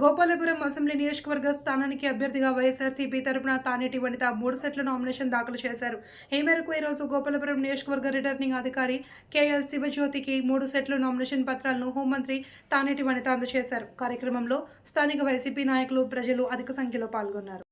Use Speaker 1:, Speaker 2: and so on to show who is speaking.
Speaker 1: Gopalapuram assembly నియోజకవర్గ స్థానానికి అభ్యర్థిగా వైఎస్ఆర్సీపీ తరపున తానేటి వనిత మూడు సెట్ల నామినేషన్ దాఖలు చేశారు. ఈ మేరకు ఈరోజు గోపాలపురం నియోజకవర్గ రిటర్నింగ్ అధికారి కేఎల్ శివజ్యోతికి మూడు సెట్ల నామినేషన్ పత్రాలను హోంమంత్రి తానేటి వనిత అందజేశారు. కార్యక్రమంలో స్థానిక వైసీపీ నాయకులు ప్రజలు అధిక సంఖ్యలో పాల్గొన్నారు.